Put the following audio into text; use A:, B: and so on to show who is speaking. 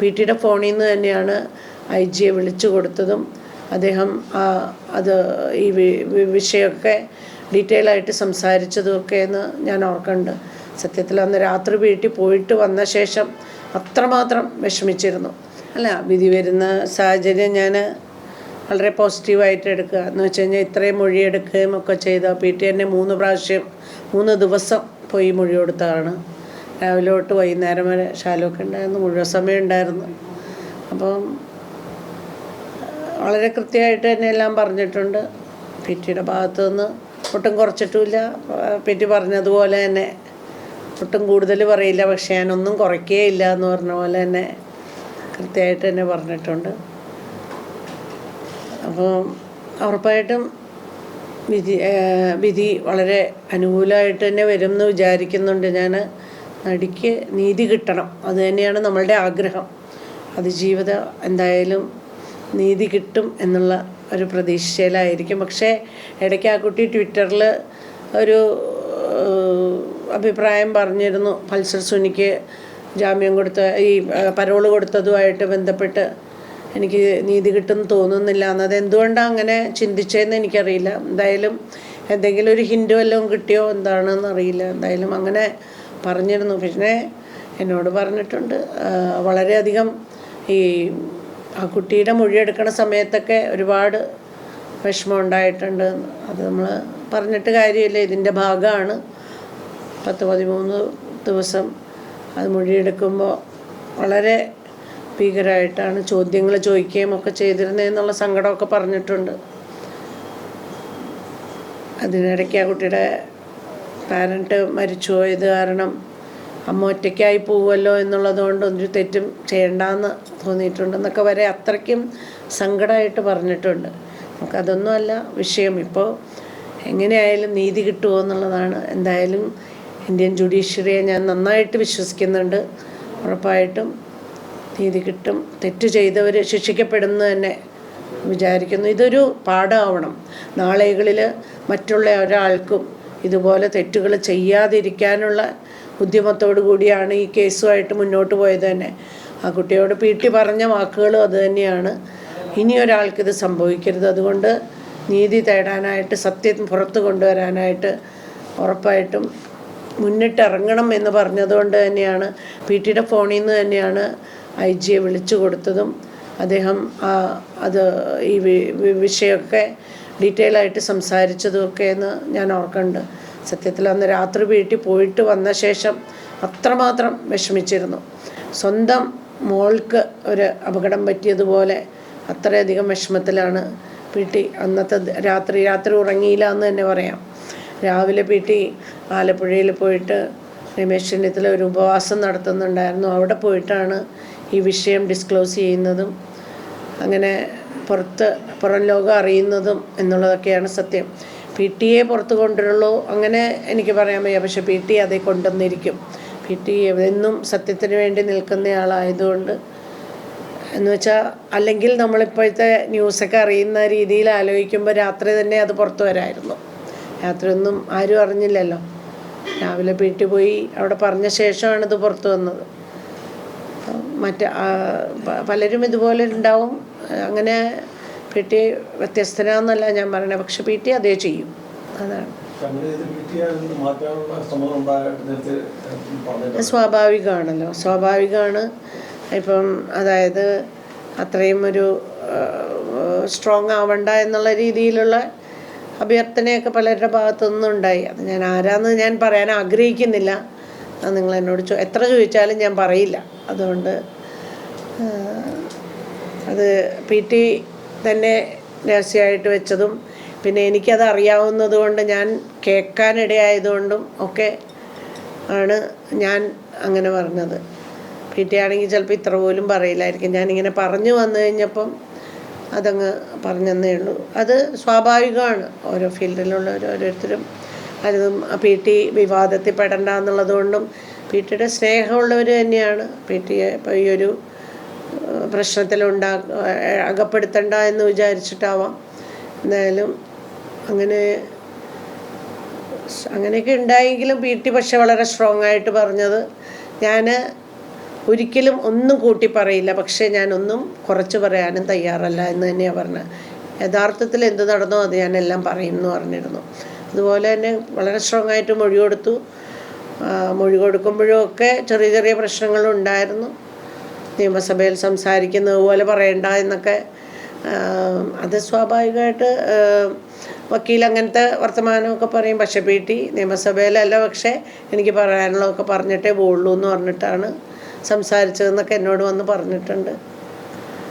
A: P ടിയുടെ ഫോണിൽ നിന്ന് തന്നെയാണ് ഐ ജിയെ വിളിച്ചു കൊടുത്തതും. അദ്ദേഹം അത് ഈ വിഷയമൊക്കെ ഡീറ്റെയിൽ ആയിട്ട് സംസാരിച്ചതുമൊക്കെ എന്ന് ഞാൻ ഓർക്കുന്നുണ്ട്. സത്യത്തിൽ അന്ന് രാത്രി വീട്ടിൽ പോയിട്ട് വന്ന ശേഷം അത്രമാത്രം വിഷമിച്ചിരുന്നു. അല്ല വിധി വരുന്ന സാഹചര്യം ഞാൻ വളരെ പോസിറ്റീവായിട്ട് എടുക്കുക. എന്ന് വെച്ച് കഴിഞ്ഞാൽ ഇത്രയും മൊഴിയെടുക്കുകയും ഒക്കെ ചെയ്ത പി ടി എന്നെ മൂന്ന് പ്രാവശ്യം മൂന്ന് ദിവസം പോയി മൊഴി കൊടുത്തതാണ്. രാവിലെ തൊട്ട് വൈകുന്നേരം വരെ ശാലമൊക്കെ ഉണ്ടായിരുന്നു. മുഴുവൻ സമയം ഉണ്ടായിരുന്നു. അപ്പം വളരെ കൃത്യമായിട്ട് തന്നെ എല്ലാം പറഞ്ഞിട്ടുണ്ട്. പി ടിയുടെ ഭാഗത്തു നിന്ന് ഒട്ടും കുറച്ചിട്ടുമില്ല. പി ടി പറഞ്ഞതുപോലെ തന്നെ ഒട്ടും കൂടുതൽ പറയില്ല. പക്ഷേ ഞാനൊന്നും ഇല്ല എന്ന് പറഞ്ഞ പോലെ തന്നെ കൃത്യമായിട്ട് തന്നെ പറഞ്ഞിട്ടുണ്ട്. അപ്പോൾ ഉറപ്പായിട്ടും വിധി വിധി വളരെ അനുകൂലമായിട്ട് തന്നെ വരും എന്ന് വിചാരിക്കുന്നുണ്ട് ഞാൻ. നടിക്ക് നീതി കിട്ടണം. അത് തന്നെയാണ് നമ്മളുടെ ആഗ്രഹം. അത് ജീവിതം എന്തായാലും നീതി കിട്ടും എന്നുള്ള ഒരു പ്രതീക്ഷയിലായിരിക്കും. പക്ഷേ ഇടയ്ക്ക് ആ കുട്ടി ട്വിറ്ററിൽ ഒരു അഭിപ്രായം പറഞ്ഞിരുന്നു. പൾസർ സുനിക്ക് ജാമ്യം കൊടുത്ത ഈ പരോൾ കൊടുത്തതുമായിട്ട് ബന്ധപ്പെട്ട് എനിക്ക് നീതി കിട്ടും തോന്നുന്നില്ല. എന്നത് എന്തുകൊണ്ടാണ് അങ്ങനെ ചിന്തിച്ചതെന്ന് എനിക്കറിയില്ല. എന്തായാലും എന്തെങ്കിലും ഒരു ഹിൻഡ് വല്ലതും കിട്ടിയോ? എന്താണെന്ന് അറിയില്ല എന്തായാലും അങ്ങനെ പറഞ്ഞിരുന്നു. പക്ഷേ എന്നോട് പറഞ്ഞിട്ടുണ്ട് വളരെയധികം ഈ ആ കുട്ടിയുടെ മൊഴിയെടുക്കണ സമയത്തൊക്കെ ഒരുപാട് വിഷമം ഉണ്ടായിട്ടുണ്ട് എന്ന്. അത് നമ്മൾ പറഞ്ഞിട്ട് കാര്യമില്ല. ഇതിന്റെ ഭാഗമാണ്. പത്ത് പതിമൂന്ന് ദിവസം അത് മൊഴിയെടുക്കുമ്പോൾ വളരെ ഭീകരമായിട്ടാണ് ചോദ്യങ്ങൾ ചോദിക്കുകയും ഒക്കെ ചെയ്തിരുന്നതെന്നുള്ള സങ്കടമൊക്കെ പറഞ്ഞിട്ടുണ്ട്. അതിനിടയ്ക്ക് ആ കുട്ടിയുടെ പാരന്റ് മരിച്ചു പോയത് കാരണം അമ്മ ഒറ്റയ്ക്കായി പോവുമല്ലോ എന്നുള്ളതുകൊണ്ട് ഒരു തെറ്റും ചെയ്യണ്ടെന്ന് തോന്നിയിട്ടുണ്ടെന്നൊക്കെ വരെ അത്രയ്ക്കും സങ്കടമായിട്ട് പറഞ്ഞിട്ടുണ്ട്. നമുക്കതൊന്നുമല്ല വിഷയം. ഇപ്പോൾ എങ്ങനെയായാലും നീതി കിട്ടുമോ എന്നുള്ളതാണ്. എന്തായാലും ഇന്ത്യൻ ജുഡീഷ്യറിയെ ഞാൻ നന്നായിട്ട് വിശ്വസിക്കുന്നുണ്ട്. ഉറപ്പായിട്ടും നീതി കിട്ടും. തെറ്റ് ചെയ്തവർ ശിക്ഷിക്കപ്പെടുന്നു തന്നെ വിചാരിക്കുന്നു. ഇതൊരു പാഠമാവണം. നാളെകളിൽ മറ്റുള്ള ഒരാൾക്കും ഇതുപോലെ തെറ്റുകൾ ചെയ്യാതിരിക്കാനുള്ള ഉദ്യമത്തോടു കൂടിയാണ് ഈ കേസുമായിട്ട് മുന്നോട്ട് പോയത് തന്നെ. ആ കുട്ടിയോട് പീട്ടി പറഞ്ഞ വാക്കുകളും അതുതന്നെയാണ് ഇനി ഒരാൾക്കിത് സംഭവിക്കരുത്. അതുകൊണ്ട് നീതി തേടാനായിട്ട് സത്യം പുറത്തു കൊണ്ടുവരാനായിട്ട് ഉറപ്പായിട്ടും മുന്നിട്ടിറങ്ങണം എന്ന് പറഞ്ഞതുകൊണ്ട് തന്നെയാണ്. പി ടിയുടെ ഫോണിൽ നിന്ന് തന്നെയാണ് ഐ ജിയെ വിളിച്ചു കൊടുത്തതും. അദ്ദേഹം അത് ഈ വിഷയമൊക്കെ ഡീറ്റെയിൽ ആയിട്ട് സംസാരിച്ചതുമൊക്കെ എന്ന് ഞാൻ ഓർക്കുന്നുണ്ട്. സത്യത്തിൽ അന്ന് രാത്രി വീട്ടിൽ പോയിട്ട് വന്ന ശേഷം അത്രമാത്രം വിഷമിച്ചിരുന്നു. സ്വന്തം മോൾക്ക് ഒരു അപകടം പറ്റിയതുപോലെ അത്രയധികം വിഷമത്തിലാണ് പി ടി അന്നത്തെ രാത്രി രാത്രി ഉറങ്ങിയില്ല എന്ന് തന്നെ പറയാം. രാവിലെ പി ടി ആലപ്പുഴയിൽ പോയിട്ട് രമേശ് ചെന്നിത്തല ഒരു ഉപവാസം നടത്തുന്നുണ്ടായിരുന്നു. അവിടെ പോയിട്ടാണ് ഈ വിഷയം ഡിസ്ക്ലോസ് ചെയ്യുന്നതും അങ്ങനെ പുറത്ത് പുറം ലോകം അറിയുന്നതും എന്നുള്ളതൊക്കെയാണ് സത്യം. പി ടി എ പുറത്ത് കൊണ്ടുവരുള്ളൂ അങ്ങനെ എനിക്ക് പറയാൻ വയ്യ. പക്ഷെ പി ടി അതേ കൊണ്ടുവന്നിരിക്കും. പി ടി എന്നും സത്യത്തിന് വേണ്ടി നിൽക്കുന്നയാളായതുകൊണ്ട് എന്ന് വെച്ചാൽ അല്ലെങ്കിൽ നമ്മളിപ്പോഴത്തെ ന്യൂസൊക്കെ അറിയുന്ന രീതിയിൽ ആലോചിക്കുമ്പോൾ രാത്രി തന്നെ അത് പുറത്തു വരായിരുന്നു. രാത്രി ഒന്നും ആരും അറിഞ്ഞില്ലല്ലോ. രാവിലെ വീട്ടിൽ പോയി അവിടെ പറഞ്ഞ ശേഷമാണ് ഇത് പുറത്തു വന്നത്. മറ്റ് പലരും ഇതുപോലെ ഉണ്ടാവും. അങ്ങനെ പി ടി വ്യത്യസ്തനാന്നല്ല ഞാൻ പറയണത് പക്ഷെ പി ടി അതേ ചെയ്യും. അതാണ്. സ്വാഭാവികമാണല്ലോ. സ്വാഭാവികമാണ്. ഇപ്പം അതായത് അത്രയും ഒരു സ്ട്രോങ് ആവണ്ട എന്നുള്ള രീതിയിലുള്ള അഭ്യർത്ഥനയൊക്കെ പലരുടെ ഭാഗത്തു നിന്നുണ്ടായി അത് ഞാൻ ആരാന്ന് ഞാൻ പറയാൻ ആഗ്രഹിക്കുന്നില്ല. അത് നിങ്ങൾ എന്നോട് ചോ എത്ര ചോദിച്ചാലും ഞാൻ പറയില്ല. അതുകൊണ്ട് അത് പി ടി തന്നെ രഹസ്യമായിട്ട് വെച്ചതും പിന്നെ എനിക്കത് അറിയാവുന്നത് കൊണ്ട് ഞാൻ കേൾക്കാനിടയായതുകൊണ്ടും ഒക്കെ ആണ് ഞാൻ അങ്ങനെ പറഞ്ഞത്. പി ടി ആണെങ്കിൽ ചിലപ്പോൾ ഇത്ര പോലും പറയില്ലായിരിക്കും. ഞാനിങ്ങനെ പറഞ്ഞു വന്നു കഴിഞ്ഞപ്പം അതങ്ങ് പറഞ്ഞതേ ഉള്ളൂ. അത് സ്വാഭാവികമാണ്. ഓരോ ഫീൽഡിലുള്ള ഓരോരുത്തരും പലതും പി ടി വിവാദത്തിൽ പെടണ്ട എന്നുള്ളത് പി ടിയുടെ സ്നേഹമുള്ളവർ തന്നെയാണ്. പി ടിയെ ഇപ്പോൾ ഈ ഒരു പ്രശ്നത്തിലുണ്ടാ അകപ്പെടുത്തണ്ട എന്ന് വിചാരിച്ചിട്ടാവാം. എന്തായാലും അങ്ങനെ അങ്ങനെയൊക്കെ ഉണ്ടായെങ്കിലും പി ടി പക്ഷെ വളരെ സ്ട്രോങ് ആയിട്ട് പറഞ്ഞത്. ഞാൻ ഒരിക്കലും ഒന്നും കൂട്ടി പറയില്ല. പക്ഷേ ഞാനൊന്നും കുറച്ച് പറയാനും തയ്യാറല്ല എന്ന് തന്നെയാണ് പറഞ്ഞത്. യഥാർത്ഥത്തിൽ എന്ത് നടന്നോ അത് ഞാനെല്ലാം പറയും എന്ന് പറഞ്ഞിരുന്നു. അതുപോലെ തന്നെ വളരെ സ്ട്രോങ് ആയിട്ട് മൊഴി കൊടുത്തു. മൊഴി കൊടുക്കുമ്പോഴും ഒക്കെ ചെറിയ ചെറിയ പ്രശ്നങ്ങളുണ്ടായിരുന്നു. നിയമസഭയിൽ സംസാരിക്കുന്നത് പോലെ പറയണ്ട എന്നൊക്കെ അത് സ്വാഭാവികമായിട്ട് വക്കീൽ അങ്ങനത്തെ വർത്തമാനമൊക്കെ പറയും. പക്ഷേ പി. ടി. നിയമസഭയിലല്ല. പക്ഷേ എനിക്ക് പറയാനുള്ളതൊക്കെ പറഞ്ഞിട്ടേ പോളൂ എന്ന് പറഞ്ഞിട്ടാണ് സംസാരിച്ചതെന്നൊക്കെ എന്നോട് വന്ന് പറഞ്ഞിട്ടുണ്ട്.